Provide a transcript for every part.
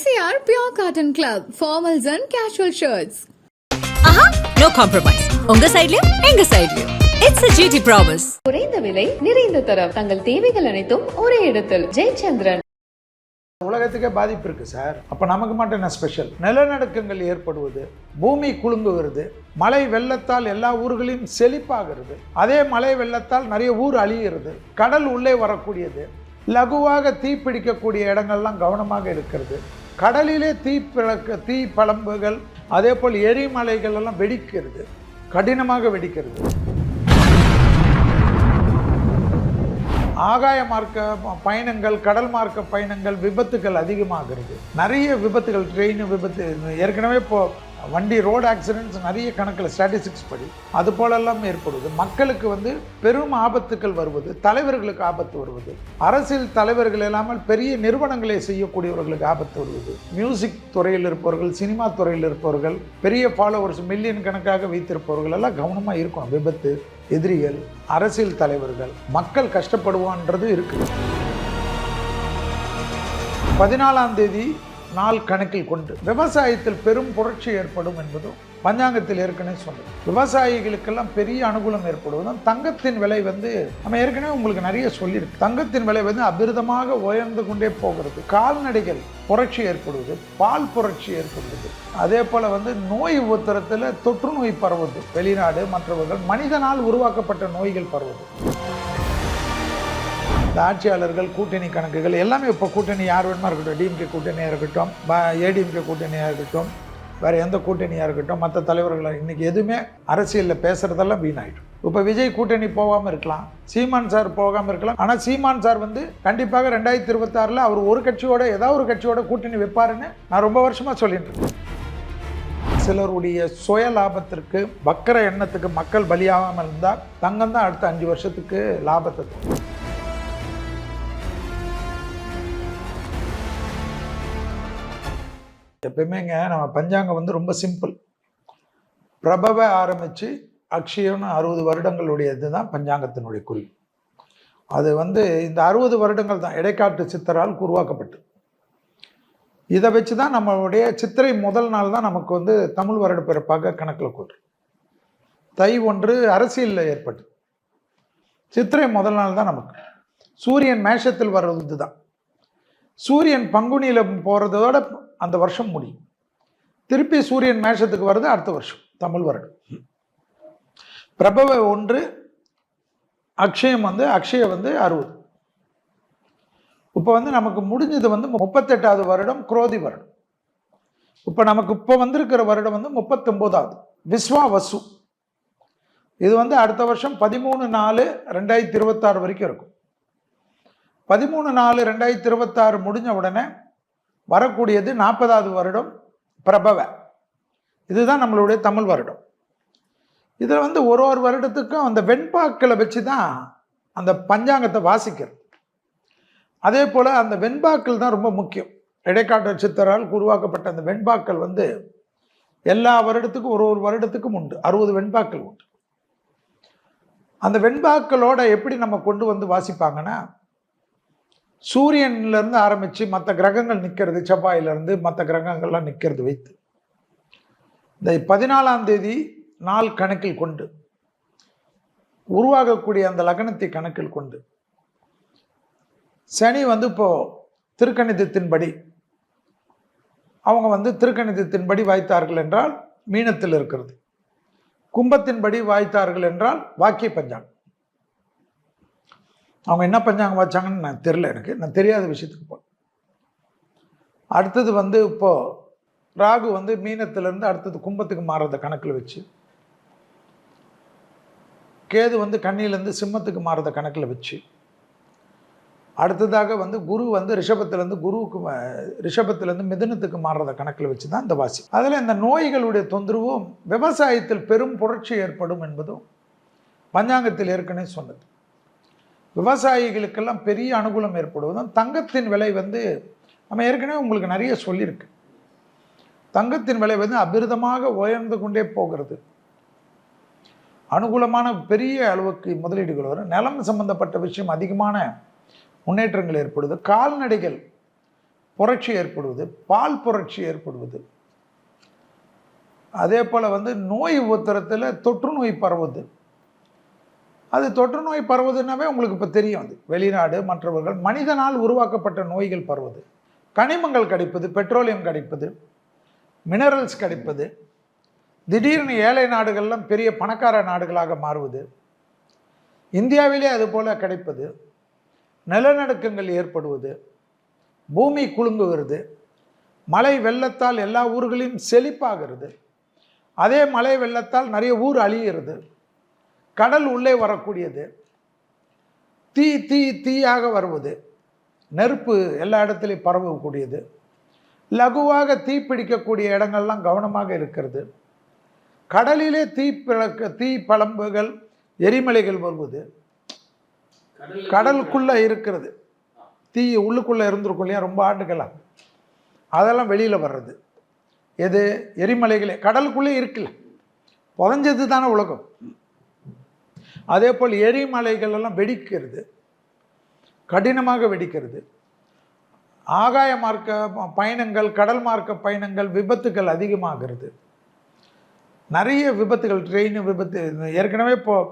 MCR Pure Cotton Club, formals and casual shirts. ஆஹா no compromise உங்க சைடுலயும் எங்க சைடுலயும் இட்ஸ் a GT ப்ராமிஸ் குறைந்த விலை நிறைந்த தரம். தங்கள் தேவைகள் அனைத்தும் ஒரே இடத்தில். ஜெயச்சந்திரன். உலகத்துக்கே பாதிப்பு இருக்கு சார். அப்ப நமக்கு மட்டும் என்ன ஸ்பெஷல் நிலநடுக்கங்கள் ஏற்படுவது பூமி குலுங்குகிறது மழை வெள்ளத்தால் எல்லா ஊர்களையும் செழிப்பாகிறது. அதே மழை வெள்ளத்தால் நிறைய ஊர் அழிகிறது கடல் உள்ளே வரக்கூடியது லகுவாக தீ பிடிக்கக்கூடிய இடங்கள்லாம் கவனமாக இருக்கிறது. கடலிலே தீப்பிழக்க தீ பழம்புகள் அதே போல் எரிமலைகள் எல்லாம் வெடிக்கிறது. கடினமாக வெடிக்கிறது. ஆகாய மார்க்க பயணங்கள் கடல் மார்க்க பயணங்கள் விபத்துகள் அதிகமாகிறது. நிறைய விபத்துகள் ட்ரெயின் விபத்து ஏற்கனவே இப்போ வண்டி ரோடு ஆக்சிடென்ட்ஸ் நிறைய கணக்கில் ஸ்டாட்டிஸ்டிக்ஸ் படி அது போலெல்லாம் ஏற்படுவது மக்களுக்கு வந்து பெரும் ஆபத்துக்கள் வருவது தலைவர்களுக்கு ஆபத்து வருவது அரசியல் தலைவர்கள் இல்லாமல் பெரிய நிறுவனங்களை செய்யக்கூடியவர்களுக்கு ஆபத்து வருவது. மியூசிக் துறையில் இருப்பவர்கள் சினிமா துறையில் இருப்பவர்கள் பெரிய ஃபாலோவர்ஸ் மில்லியன் கணக்காக வைத்திருப்பவர்கள் எல்லாம் கவனமாக இருக்கணும். விபத்து எதிரிகள் அரசியல் தலைவர்கள் மக்கள் கஷ்டப்படுவான்றது இருக்குது பதினாலாம் தேதி நாள் கணக்கில் கொண்டு விவசாயத்தில் பெரும் புரட்சி ஏற்படும் என்பதும் பஞ்சாங்கத்தில் ஏற்கனவே சொன்னது விவசாயிகளுக்கெல்லாம் பெரிய அனுகூலம் ஏற்படுவதும் தங்கத்தின் விலை வந்து நம்ம ஏற்கனவே உங்களுக்கு நிறைய சொல்லியிருக்கு தங்கத்தின் விலை வந்து அபிரதமாக உயர்ந்து கொண்டே போகிறது. கால்நடைகள் புரட்சி ஏற்படுவது பால் புரட்சி ஏற்படுவது. அதே போல் வந்து நோய் உத்தரத்தில் தொற்று நோய் பரவுது வெளிநாடு மற்றவர்கள் மனிதனால் உருவாக்கப்பட்ட நோய்கள் பரவுது இந்த ஆட்சியாளர்கள் கூட்டணி கணக்குகள் எல்லாமே இப்போ கூட்டணி யார் வேணுமா இருக்கட்டும் டிஎம்கே கூட்டணியாக இருக்கட்டும் ஏடிஎம்கே கூட்டணியாக இருக்கட்டும் வேறு எந்த கூட்டணியாக இருக்கட்டும் மற்ற தலைவர்களாக இன்றைக்கி எதுவுமே அரசியலில் பேசுகிறதெல்லாம் வீணாயிடும். இப்போ விஜய் கூட்டணி போகாமல் இருக்கலாம் சீமான் சார் போகாமல் இருக்கலாம் ஆனால் சீமான் சார் வந்து கண்டிப்பாக ரெண்டாயிரத்தி இருபத்தாறில் அவர் ஒரு கட்சியோட ஏதாவது ஒரு கட்சியோட கூட்டணி வைப்பாருன்னு நான் ரொம்ப வருஷமாக சொல்லிட்டு இருக்கேன். சிலருடைய சுய லாபத்திற்கு வக்கர எண்ணத்துக்கு மக்கள் பலியாகாமல் இருந்தால் தங்கம் தான் அடுத்த அஞ்சு வருஷத்துக்கு லாபத்தை எப்பயுமேங்க நம்ம பஞ்சாங்கம் வந்து ரொம்ப சிம்பிள். பிரபவ ஆரம்பித்து அக்ஷயம்னு அறுபது வருடங்களுடைய இதுதான் பஞ்சாங்கத்தினுடைய குறி. அது வந்து இந்த அறுபது வருடங்கள் தான். இடைக்காட்டு சித்தரால் உருவாக்கப்பட்டு. இதை வச்சு தான் நம்மளுடைய சித்திரை முதல் நாள் தான் நமக்கு வந்து தமிழ் வருட பிறப்பாக கணக்கில் கொள்றோம் தை ஒன்று அரசியலில் ஏற்பட்டு. சித்திரை முதல் நாள் தான் நமக்கு. சூரியன் மேஷத்தில் வர்றது தான் சூரியன் பங்குனியில் போகிறதோட அந்த வருஷம் முடியும். திருப்பி சூரியன் மேஷத்துக்கு வருது அடுத்த வருஷம் தமிழ் வருடம். பிரபவ ஒன்று அக்ஷயம் வந்து அக்ஷய வந்து அறுபது. இப்போ வந்து நமக்கு முடிஞ்சது வந்து முப்பத்தெட்டாவது வருடம் குரோதி வருடம். இப்போ நமக்கு இப்போ வந்திருக்கிற வருடம் வந்து முப்பத்தொம்போதாவது. விஸ்வா வசு. இது வந்து அடுத்த வருஷம் பதிமூணு நாலு ரெண்டாயிரத்தி இருபத்தாறு வரைக்கும் இருக்கும். பதிமூணு நாலு ரெண்டாயிரத்தி இருபத்தாறு முடிஞ்ச உடனே வரக்கூடியது நாற்பதாவது வருடம் பிரபவ. இதுதான் நம்மளுடைய தமிழ் வருடம். இதில் வந்து ஒரு ஒரு வருடத்துக்கும் அந்த வெண்பாக்களை வச்சு தான் அந்த பஞ்சாங்கத்தை வாசிக்கிறது. அதே போல் அந்த வெண்பாக்கள் தான் ரொம்ப முக்கியம். இடைக்காட்டு சித்தரால் உருவாக்கப்பட்ட அந்த வெண்பாக்கள் வந்து எல்லா வருடத்துக்கும் ஒரு ஒரு வருடத்துக்கும் உண்டு. அறுபது வெண்பாக்கள் உண்டு. அந்த வெண்பாக்களோட எப்படி நம்ம கொண்டு வந்து வாசிப்பாங்கன்னா சூரியன்லேருந்து ஆரம்பித்து மற்ற கிரகங்கள் நிற்கிறது செவ்வாயிலேருந்து மற்ற கிரகங்கள்லாம் நிற்கிறது வைத்து. இந்த பதினாலாம் தேதி நாள் கணக்கில் கொண்டு உருவாகக்கூடிய அந்த லக்னத்தை கணக்கில் கொண்டு. சனி வந்து இப்போது திருக்கணிதத்தின்படி அவங்க வந்து திருக்கணிதத்தின்படி வாய்த்தார்கள் என்றால் மீனத்தில் இருக்கிறது. கும்பத்தின்படி வாய்த்தார்கள் என்றால் வாக்கிய பஞ்சாங்கம். அவங்க என்ன பஞ்சாங்கம் வச்சாங்கன்னு நான் தெரில எனக்கு. நான் தெரியாத விஷயத்துக்கு போகிறேன் அடுத்தது வந்து இப்போது ராகு வந்து மீனத்துலேருந்து அடுத்தது கும்பத்துக்கு மாறுறத கணக்கில் வச்சு கேது வந்து கண்ணியிலேருந்து சிம்மத்துக்கு மாறுறத கணக்கில் வச்சு அடுத்ததாக வந்து குரு வந்து ரிஷபத்துலேருந்து குருவுக்கு ரிஷபத்துலேருந்து மிதனத்துக்கு மாறுறத கணக்கில் வச்சு தான் இந்த வாசி. அதில் இந்த நோய்களுடைய தொந்தரவும் விவசாயத்தில் பெரும் புரட்சி ஏற்படும் என்பதும் பஞ்சாங்கத்தில் ஏற்கனவே சொன்னது. விவசாயிகளுக்கெல்லாம் பெரிய அனுகூலம் ஏற்படுவதும் தங்கத்தின் விலை வந்து நம்ம ஏற்கனவே உங்களுக்கு நிறைய சொல்லியிருக்கு. தங்கத்தின் விலை வந்து அபிரதமாக உயர்ந்து கொண்டே போகிறது. அனுகூலமான பெரிய அளவுக்கு முதலீடுகள் வரும். நிலம் சம்பந்தப்பட்ட விஷயம் அதிகமான முன்னேற்றங்கள் ஏற்படுது. கால்நடைகள் புரட்சி ஏற்படுவது பால் புரட்சி ஏற்படுவது. அதே போல் வந்து நோய் உத்தரத்தில் தொற்று நோய் பரவுது அது தொற்று நோய் பரவுதுன்னாவே உங்களுக்கு இப்போ தெரியும் அது. வெளிநாடு மற்றவர்கள் மனிதனால் உருவாக்கப்பட்ட நோய்கள் பரவுது. கனிமங்கள் கிடைப்பது பெட்ரோலியம் கிடைப்பது மினரல்ஸ் கிடைப்பது திடீர்னு ஏழை நாடுகள்லாம் பெரிய பணக்கார நாடுகளாக மாறுவது இந்தியாவிலே அது போல் கிடைப்பது நிலநடுக்கங்கள் ஏற்படுவது பூமி குலுங்குகிறது மழை வெள்ளத்தால் எல்லா ஊர்களையும் செழிப்பாகிறது அதே மழை வெள்ளத்தால் நிறைய ஊர் அழிகிறது கடல் உள்ளே வரக்கூடியது. தீ தீ தீயாக வருவது. நெருப்பு எல்லா இடத்துலையும் பரவக்கூடியது. லகுவாக தீ பிடிக்கக்கூடிய இடங்கள்லாம் கவனமாக இருக்கிறது. கடலிலே தீ பிளக்க தீ பழம்புகள் எரிமலைகள் வருவது. கடலுக்குள்ளே இருக்கிறது. தீ உள்ளுக்குள்ளே இருந்திருக்கும் இல்லையா? ரொம்ப ஆண்டுகளாக அதெல்லாம் வெளியில் வர்றது. எது? எரிமலைகளே. கடலுக்குள்ளே இருக்குல்ல. புதஞ்சது தானே உலகம். அதே போல் எரிமலைகள் எல்லாம் வெடிக்கிறது. கடினமாக வெடிக்கிறது. ஆகாய மார்க்க பயணங்கள் கடல் மார்க்க பயணங்கள் விபத்துகள் அதிகமாகிறது. நிறைய விபத்துகள் ட்ரெயின் விபத்து ஏற்கனவே இப்போது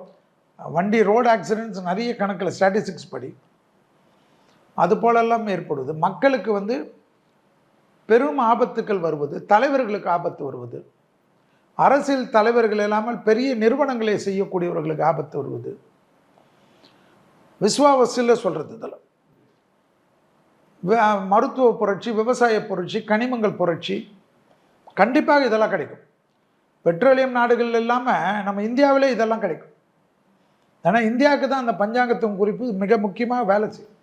வண்டி ரோடு ஆக்சிடென்ட்ஸ் நிறைய கணக்கில் ஸ்டாட்டிஸ்டிக்ஸ் படி. அது போலெல்லாம் ஏற்படுவது மக்களுக்கு வந்து பெரும் ஆபத்துக்கள் வருவது தலைவர்களுக்கு ஆபத்து வருவது. அரசியல் தலைவர்கள் இல்லாமல் பெரிய நிறுவனங்களை செய்யக்கூடியவர்களுக்கு ஆபத்து வருவது. விஸ்வாவசியில் சொல்கிறது இதெல்லாம். மருத்துவ புரட்சி விவசாய புரட்சி கனிமங்கள் புரட்சி கண்டிப்பாக இதெல்லாம் கிடைக்கும். பெட்ரோலியம் நாடுகள் இல்லாமல் நம்ம இந்தியாவிலே இதெல்லாம் கிடைக்கும். ஏன்னா இந்தியாவுக்கு தான் அந்த பஞ்சாங்கத்தின் குறிப்பு மிக முக்கியமாக வேலை செய்யும்.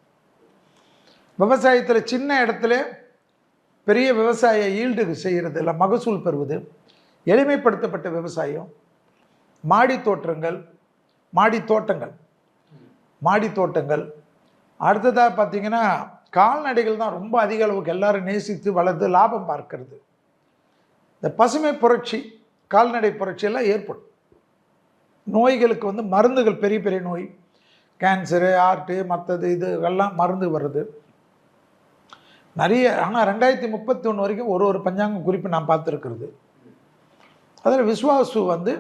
விவசாயத்தில் சின்ன இடத்துல பெரிய விவசாய ஈல்டு செய்கிறது இல்லை மகசூல் பெறுவது. எளிமைப்படுத்தப்பட்ட விவசாயம் மாடி தோற்றங்கள் மாடி தோட்டங்கள் மாடி தோட்டங்கள். அடுத்ததாக பார்த்தீங்கன்னா கால்நடைகள் தான் ரொம்ப அதிக அளவுக்கு எல்லாரும் நேசித்து வளர்த்து லாபம் பார்க்கறது. இந்த பசுமை புரட்சி கால்நடை புரட்சியெல்லாம் ஏற்படும். நோய்களுக்கு வந்து மருந்துகள் பெரிய பெரிய நோய் கேன்சரு ஆர்ட்டு மற்றது இது எல்லாம் மருந்து வருது நிறைய ஆனால் ரெண்டாயிரத்தி முப்பத்தி ஒன்று வரைக்கும் ஒரு ஒரு பஞ்சாங்கம் குறிப்பு நான் பார்த்துருக்கிறது. அதில் விஸ்வாசு வந்து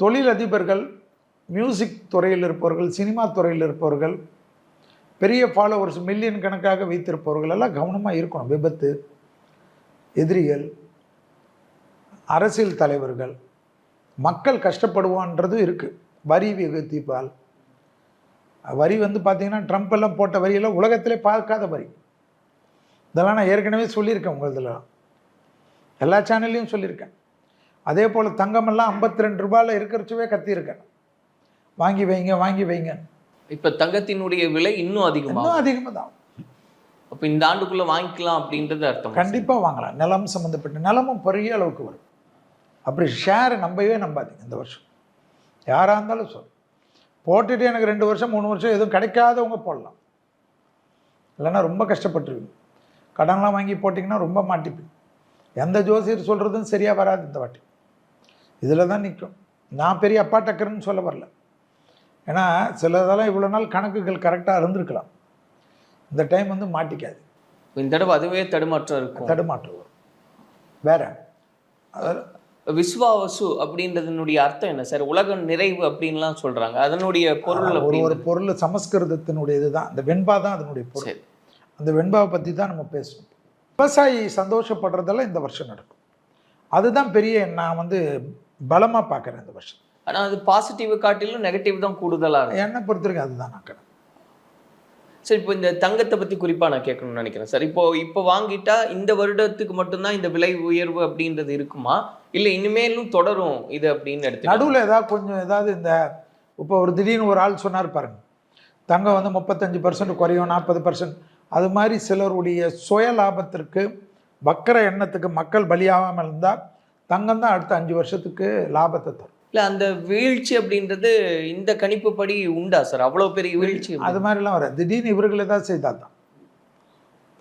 தொழிலதிபர்கள் மியூசிக் துறையில் இருப்பவர்கள் சினிமா துறையில் இருப்பவர்கள் பெரிய ஃபாலோவர்ஸ் மில்லியன் கணக்காக வைத்திருப்பவர்கள் எல்லாம் கவனமாக இருக்கணும். விபத்து எதிரிகள் அரசியல் தலைவர்கள் மக்கள் கஷ்டப்படுவான்றதும் இருக்குது வரி விகத்திப்பால் வரி வந்து பார்த்திங்கன்னா ட்ரம்ப் எல்லாம் போட்ட வரியெல்லாம் உலகத்திலே பார்க்காத வரி. இதெல்லாம் நான் ஏற்கனவே சொல்லியிருக்கேன் உங்களதுலாம் எல்லா சேனல்லையும் சொல்லியிருக்கேன். அதே போல் தங்கமெல்லாம் ஐம்பத்தி ரெண்டு ரூபாயில் இருக்கிறச்சவே கத்தியிருக்கேன். வாங்கி வைங்க வாங்கி வைங்க. இப்ப தங்கத்தினுடைய விலை இன்னும் அதிகமாகும். இன்னும் அதிகமாக தான் அப்ப இந்த ஆண்டுக்குள்ள வாங்கிக்கலாம் அப்படின்றது அர்த்தம்? கண்டிப்பாக வாங்கலாம். நிலம் சம்மந்தப்பட்ட நிலமும் பெரிய அளவுக்கு வரும். அப்படி ஷேரை நம்பவே நம்பாதீங்க இந்த வருஷம். யாராக இருந்தாலும் சொல் போட்டுட்டு எனக்கு ரெண்டு வருஷம் மூணு வருஷம் எதுவும் கிடைக்காதவங்க போடலாம். இல்லைன்னா ரொம்ப கஷ்டப்பட்டுருவீங்க. கடன்லாம் வாங்கி போட்டிங்கன்னா ரொம்ப மாட்டிப்பீங்க. எந்த ஜோசியர் சொல்கிறதும் சரியாக வராது இந்த வாட்டி. இதில் தான் நிற்கும் நான் பெரிய அப்பா டக்கர்னு சொல்ல வரல. ஏன்னா சிலதெல்லாம் இவ்வளோ நாள் கணக்குகள் கரெக்டாக இருந்திருக்கலாம். இந்த டைம் வந்து மாட்டிக்காது. இந்த தடவை அதுவே தடுமாற்றம் இருக்கும். தடுமாற்றம் வரும். வேற? விஸ்வாவசு அப்படின்றதனுடைய அர்த்தம் என்ன? சார் உலக நிறைவு அப்படின்லாம் சொல்றாங்க. அதனுடைய பொருள் ஒரு ஒரு பொருள் சமஸ்கிருதத்தினுடைய இதுதான் இந்த வெண்பா தான் அதனுடைய பொருள். அந்த வெண்பாவை பற்றி தான் நம்ம பேசணும் விவசாயி சந்தோஷப்படுறதெல்லாம் இந்த வருஷம் நடக்கும். அதுதான் பெரிய நான் வந்து பலமாக பார்க்குறேன் இந்த வருஷம். ஆனா அது பாசிட்டிவ் காட்டிலும் நெகட்டிவ் தான் கூடுதலா இருக்கு என்னை பொறுத்தவரைக்கும் அதுதான் நான் கணக்கு சார் இப்போ இந்த தங்கத்தை பத்தி குறிப்பா நான் கேட்கணும்னு நினைக்கிறேன். சார் இப்போ இப்போ வாங்கிட்டா இந்த வருடத்துக்கு மட்டும்தான் இந்த விலை உயர்வு அப்படின்றது இருக்குமா? இல்ல இனிமேலும் தொடரும் இது அப்படின்னு எடுத்து நடுவில் ஏதாவது கொஞ்சம் ஏதாவது இந்த இப்போ ஒரு திடீர்னு ஒரு ஆள் சொன்னார் பாருங்க. தங்கம் வந்து முப்பத்தஞ்சு பர்சன்ட் குறையும் நாற்பது பர்சன்ட் அது மாதிரி சிலருடைய சுய லாபத்திற்கு வக்கர எண்ணத்துக்கு மக்கள் பலியாகாமல் இருந்தால் தங்கம் தான் அடுத்த அஞ்சு வருஷத்துக்கு லாபத்தை தரும். இல்ல அந்த வீழ்ச்சி அப்படின்றது இந்த கணிப்பு படி உண்டா சார்? அவ்வளவு பெரிய வீழ்ச்சி அது மாதிரிலாம் வராது. திடீர்னு இவர்கள் ஏதாவது செய்தால் தான்.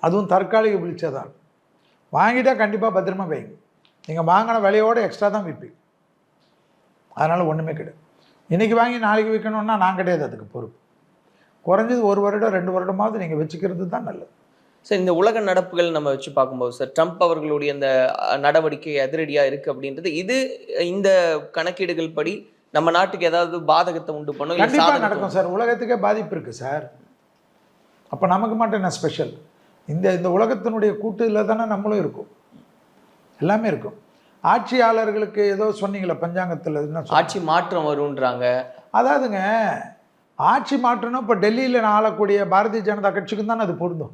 அதுவும் தற்காலிக வீழ்ச்சியாக தான் வாங்கிட்டா கண்டிப்பாக பத்திரமா வைங்க. நீங்கள் வாங்கின விலையோட எக்ஸ்ட்ரா தான் விற்பீங்க. அதனால் ஒன்றுமே கிடையாது. இன்றைக்கி வாங்கி நாளைக்கு விற்கணும்னா நான் கிடையாது அதுக்கு பொறுப்பு. குறைஞ்சது ஒரு வருடம் ரெண்டு வருடமாவது நீங்கள் வச்சுக்கிறது தான் நல்லது. சார் இந்த உலக நடப்புகள் நம்ம வச்சு பார்க்கும்போது சார் ட்ரம்ப் அவர்களுடைய அந்த நடவடிக்கை அதிரடியா இருக்கு அப்படின்றது இது இந்த கணக்கீடுகள் படி நம்ம நாட்டுக்கு ஏதாவது பாதகத்தை உண்டு பண்ணும் கண்டிப்பாக நடக்கும் சார். உலகத்துக்கே பாதிப்பு இருக்குது சார். அப்போ நமக்கு மட்டும் என்ன ஸ்பெஷல் இந்த இந்த உலகத்தினுடைய கூட்டுல தானே நம்மளும் இருக்கும். எல்லாமே இருக்கும். ஆட்சியாளர்களுக்கு ஏதோ சொன்னீங்களே பஞ்சாங்கத்தில்? ஆட்சி மாற்றம் வரும்ன்றாங்க. அதாவதுங்க ஆட்சி மாற்றணும் இப்போ டெல்லியில் ஆளக்கூடிய பாரதிய ஜனதா கட்சிக்கும் தானே அது பொருந்தும்.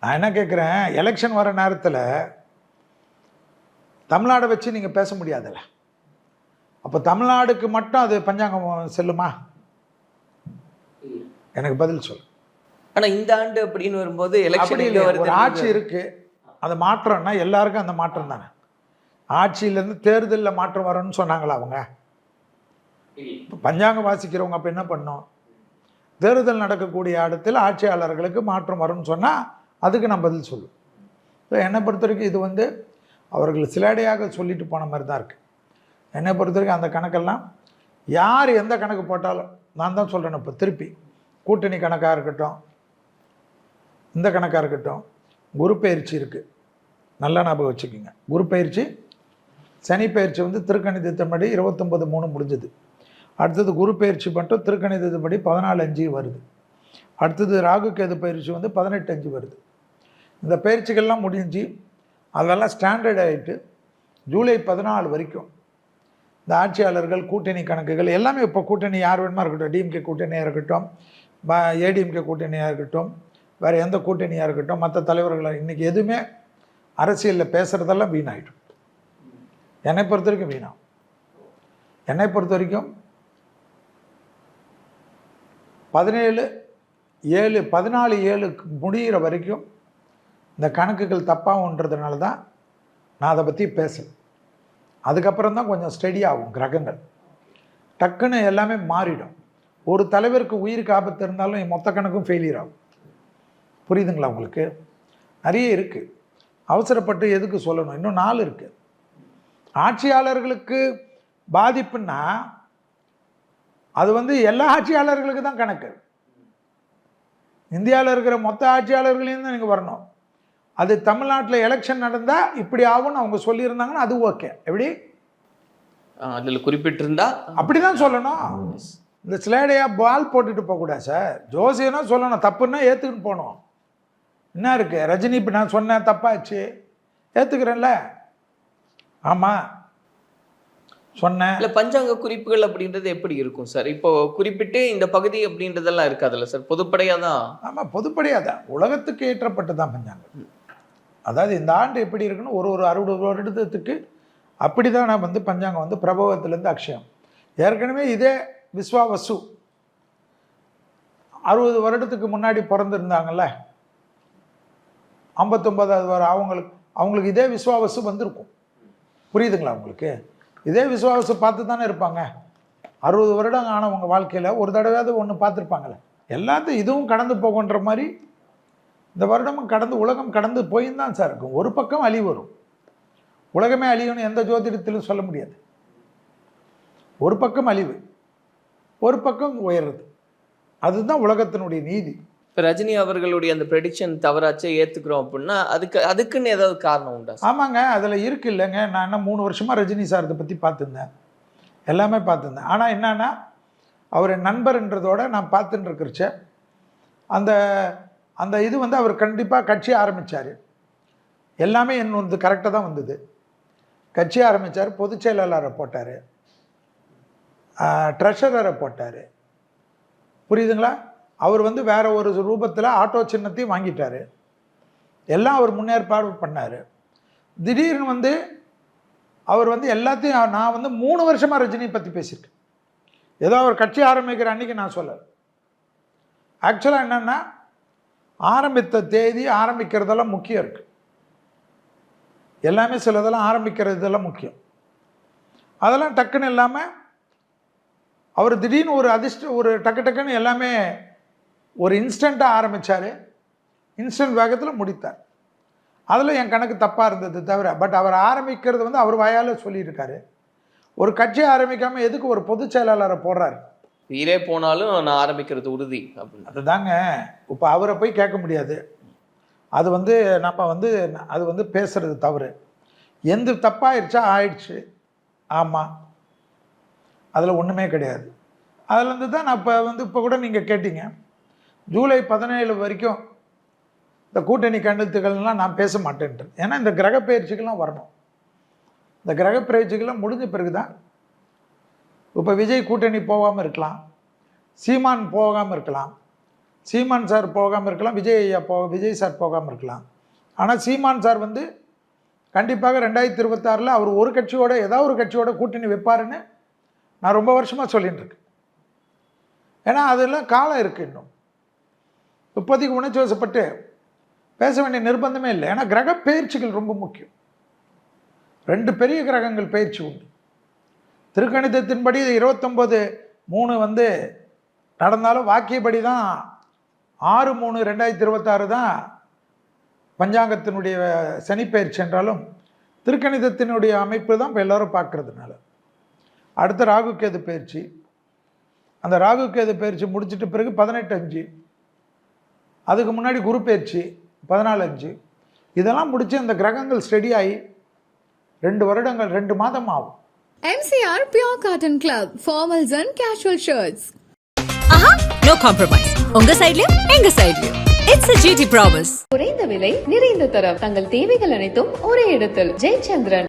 நான் என்ன கேட்குறேன் எலெக்ஷன் வர நேரத்தில் தமிழ்நாடை வச்சு நீங்கள் பேச முடியாதுல்ல. அப்போ தமிழ்நாடுக்கு மட்டும் அது பஞ்சாங்கம் செல்லுமா? எனக்கு பதில் சொல்லு ஆனா இந்த ஆண்டு அப்படின்னு வரும்போது எலெக்ஷன் ஒரு ஆட்சி இருக்கு. அந்த மாற்றம்னா எல்லாருக்கும் அந்த மாற்றம் தானே. ஆட்சியிலேருந்து தேர்தலில் மாற்றம் வரும்னு சொன்னாங்களா அவங்க? இப்போ பஞ்சாங்கம் வாசிக்கிறவங்க அப்போ என்ன பண்ணோம் தேர்தல் நடக்கக்கூடிய இடத்துல ஆட்சியாளர்களுக்கு மாற்றம் வரும்னு சொன்னால் அதுக்கு நான் பதில் சொல்லுவேன். ஸோ என்னை பொறுத்த வரைக்கும் இது வந்து அவர்கள் சிலடையாக சொல்லிட்டு போன மாதிரி தான் இருக்குது என்னை பொறுத்த வரைக்கும் அந்த கணக்கெல்லாம் யார் எந்த கணக்கு போட்டாலும் நான் தான் சொல்கிறேன் இப்போ திருப்பி. கூட்டணி கணக்காக இருக்கட்டும் இந்த கணக்காக இருக்கட்டும் குரு பயிற்சி இருக்குது நல்லா ஞாபகம் வச்சுக்கோங்க. குரு பயிற்சி சனி பயிற்சி வந்து திருக்கணிதத்தின்படி இருபத்தொம்பது மூணு முடிஞ்சது. அடுத்தது குரு பயிற்சி மட்டும் திருக்கணிதத்தின்படி பதினாலு அஞ்சு வருது. அடுத்தது ராகு கேது பயிற்சி வந்து பதினெட்டு அஞ்சு வருது. இந்த பயிற்சிகள்லாம் முடிஞ்சு அதெல்லாம் ஸ்டாண்டர்ட் ஆகிட்டு ஜூலை பதினாலு வரைக்கும் இந்த ஆட்சியாளர்கள் கூட்டணி கணக்குகள் எல்லாமே இப்போ கூட்டணி யார் வேணுமா இருக்கட்டும் டிஎம்கே கூட்டணியாக இருக்கட்டும் ஏடிஎம்கே கூட்டணியாக இருக்கட்டும் வேறு எந்த கூட்டணியாக இருக்கட்டும் மற்ற தலைவர்கள் இன்றைக்கி எதுவுமே அரசியலில் பேசுகிறதெல்லாம் வீணாயிடும். என்னை பொறுத்த வரைக்கும் வீணாகும். என்னை பொறுத்த வரைக்கும் பதினேழு ஏழு பதினாலு ஏழு முடிகிற வரைக்கும் இந்த கணக்குகள் தப்பாகுன்றதுனால தான் நான் அதை பற்றி பேசல. அதுக்கப்புறம் தான் கொஞ்சம் ஸ்டெடியாகும் ஆகும் கிரகங்கள். டக்குன்னு எல்லாமே மாறிடும். ஒரு தலைவருக்கு உயிருக்கு ஆபத்து இருந்தாலும் என் மொத்த கணக்கும் ஃபெயிலியர் ஆகும். புரியுதுங்களா உங்களுக்கு? நிறைய இருக்குது அவசரப்பட்டு எதுக்கு சொல்லணும்? இன்னும் நாலு இருக்குது ஆட்சியாளர்களுக்கு பாதிப்புன்னா அது வந்து எல்லா ஆட்சியாளர்களுக்கு தான் கணக்கு. இந்தியாவில் இருக்கிற மொத்த ஆட்சியாளர்களையும் தான் நீங்கள் வரணும். அது தமிழ்நாட்டில் எலெக்ஷன் நடந்தால் இப்படி ஆகும்னு அவங்க சொல்லியிருந்தாங்கன்னா அது ஓகே. எப்படி? அதுல குறிப்பிட்டிருந்தா அப்படி தான் சொல்லணும் இந்த ஸ்லேடையா பால் போட்டுட்டு போகக்கூடாது சார். ஜோசியனா சொல்லணும் தப்புன்னா ஏற்றுக்கிட்டு போகணும். என்ன இருக்கு? ரஜினி இப்போ நான் சொன்னேன் தப்பாச்சு. ஏற்றுக்கிறேன்ல ஆமாம் சொன்னேன். இல்ல பஞ்சாங்க குறிப்புகள் அப்படின்றது எப்படி இருக்கும் சார்? இப்போ குறிப்பிட்டு இந்த பகுதி அப்படின்றதெல்லாம் இருக்காதுல்ல சார்? பொதுப்படையா தான்? ஆமாம் பொதுப்படையாக தான். உலகத்துக்கு ஏற்றப்பட்டு தான் பஞ்சாங்கம் அதாவது இந்த ஆண்டு எப்படி இருக்குன்னு ஒரு ஒரு அறுபது வருடத்துக்கு அப்படி தான் நான் வந்து பஞ்சாங்கம் வந்து பிரபவத்திலேருந்து அக்ஷயம். ஏற்கனவே இதே விஸ்வாவசு அறுபது வருடத்துக்கு முன்னாடி பிறந்திருந்தாங்கல்ல? ஐம்பத்தொம்பதாவது வர அவங்களுக்கு அவங்களுக்கு இதே விஸ்வாவசு வந்திருக்கும். புரியுதுங்களா உங்களுக்கு? இதே விசுவாசம் பார்த்து தானே இருப்பாங்க. அறுபது வருடம் ஆனவங்க வாழ்க்கையில் ஒரு தடவையாவது ஒன்று பார்த்துருப்பாங்களே எல்லாத்தையும் இதுவும் கடந்து போகுன்ற மாதிரி இந்த வருடமும் கடந்து உலகம் கடந்து போயும் தான் சார் இருக்கும். ஒரு பக்கம் அழிவு வரும். உலகமே அழியும்னு எந்த ஜோதிடத்திலும் சொல்ல முடியாது. ஒரு பக்கம் அழிவு ஒரு பக்கம் உயர்றது. அதுதான் உலகத்தினுடைய நீதி. இப்போ ரஜினி அவர்களுடைய அந்த ப்ரெடிக்ஷன் தவறாச்சே ஏற்றுக்கிறோம் அப்படின்னா அதுக்கு அதுக்குன்னு ஏதாவது காரணம் உண்டா ஆமாங்க அதில் இருக்கு இல்லைங்க. நான் என்ன மூணு வருஷமாக ரஜினி சார் இதை பற்றி பார்த்துருந்தேன். எல்லாமே பார்த்துருந்தேன். ஆனால் என்னன்னா அவர் நண்பர்ன்றதோட நான் பார்த்துட்டு இருக்கிறச்ச அந்த அந்த இது வந்து அவர் கண்டிப்பாக கட்சி ஆரம்பித்தார் எல்லாமே என் வந்து கரெக்டாக தான் வந்தது. கட்சி ஆரம்பித்தார் பொதுச் செயலாளரை போட்டார். ட்ரெஷரரை போட்டார். புரியுதுங்களா? அவர் வந்து வேறு ஒரு ரூபத்தில் ஆட்டோ சின்னத்தையும் வாங்கிட்டார். எல்லாம் அவர் முன்னேற்பாடு பண்ணார். திடீர்னு வந்து அவர் வந்து எல்லாத்தையும் நான் வந்து மூணு வருஷமாக ரஜினியை பற்றி பேசியிருக்கேன். ஏதோ அவர் கட்சி ஆரம்பிக்கிற அன்னைக்கு நான் சொல்லலை. ஆக்சுவலாக என்னென்னா ஆரம்பித்த தேதி ஆரம்பிக்கிறதெல்லாம் முக்கியம் இருக்குது எல்லாமே சிலதெல்லாம் ஆரம்பிக்கிறது இதெல்லாம் முக்கியம். அதெல்லாம் டக்குன்னு இல்லாமல் அவர் திடீர்னு ஒரு அதிர்ஷ்ட ஒரு டக்கு டக்குன்னு எல்லாமே ஒரு இன்ஸ்டண்ட்டாக ஆரம்பித்தார் இன்ஸ்டன்ட் வேகத்தில் முடித்தார். அதில் என் கணக்கு தப்பாக இருந்தது தவிர பட் அவர் ஆரம்பிக்கிறது வந்து அவர் வாயால் சொல்லியிருக்காரு. ஒரு கட்சி ஆரம்பிக்காமல் எதுக்கு ஒரு பொதுச் செயலாளரை போடுறாரு? உயிரே போனாலும் நான் ஆரம்பிக்கிறது உறுதி அப்படின்னு. அதுதாங்க. இப்போ அவரை போய் கேட்க முடியாது. அது வந்து நம்ம வந்து அது வந்து பேசுறது தவறு. எந்த தப்பாயிருச்சா ஆயிடுச்சு. ஆமாம் அதில் ஒன்றுமே கிடையாது. அதுலேருந்து தான் நான் இப்போ வந்து இப்போ கூட நீங்கள் கேட்டீங்க. ஜூலை பதினேழு வரைக்கும் இந்த கூட்டணி கண்டத்துக்கள்லாம் நான் பேச மாட்டேன்ட்டு. ஏன்னா இந்த கிரக பயிற்சிகள்லாம் வரணும். இந்த கிரக பயிற்சிகள்லாம் முடிஞ்ச பிறகு தான் இப்போ விஜய் கூட்டணி போகாமல் இருக்கலாம். சீமான் போகாமல் இருக்கலாம். சீமான் சார் போகாமல் இருக்கலாம். விஜய் ஐயா போ விஜய் சார் போகாமல் இருக்கலாம். ஆனால் சீமான் சார் வந்து கண்டிப்பாக ரெண்டாயிரத்தி இருபத்தாறில் அவர் ஒரு கட்சியோட ஏதாவது ஒரு கட்சியோட கூட்டணி வைப்பாருன்னு நான் ரொம்ப வருஷமாக சொல்லிட்டு இருக்கேன். ஏன்னா அதெல்லாம் காலம் இருக்குது இன்னும். இப்போதைக்கு உணர்ச்சி வசப்பட்டு பேச வேண்டிய நிர்பந்தமே இல்லை. ஏன்னா கிரக பயிற்சிகள் ரொம்ப முக்கியம். ரெண்டு பெரிய கிரகங்கள் பயிற்சி உண்டு. திருக்கணிதத்தின்படி இருபத்தொம்போது மூணு வந்து நடந்தாலும் வாக்கியப்படி தான் ஆறு மூணு ரெண்டாயிரத்தி இருபத்தாறு தான் பஞ்சாங்கத்தினுடைய சனிப்பெயர்ச்சி என்றாலும் திருக்கணிதத்தினுடைய அமைப்பு தான் இப்போ எல்லோரும் பார்க்கறதுனால. அடுத்த ராகு கேது பயிற்சி. அந்த ராகு கேது பயிற்சி முடிச்சிட்ட பிறகு பதினெட்டு அஞ்சு. அதுக்கு முன்னாடி குரு பயிற்சி பதினாலு அஞ்சு. இதெல்லாம் முடிச்சு அந்த கிரகங்கள் ஸ்டெடி ஆகி ரெண்டு வருடங்கள் ரெண்டு மாதம் ஆகும். MCR Pure Cotton Club, formals and casual shirts. ஆஹா நோ காம்ப்ரமைஸ் உங்க சைடுலயும் எங்க சைடுலயும் இட்ஸ் a GT ப்ராமிஸ் குறைந்த விலை நிறைந்த தரம். தங்கள் தேவைகள் அனைத்தும் ஒரே இடத்தில். ஜெயச்சந்திரன்.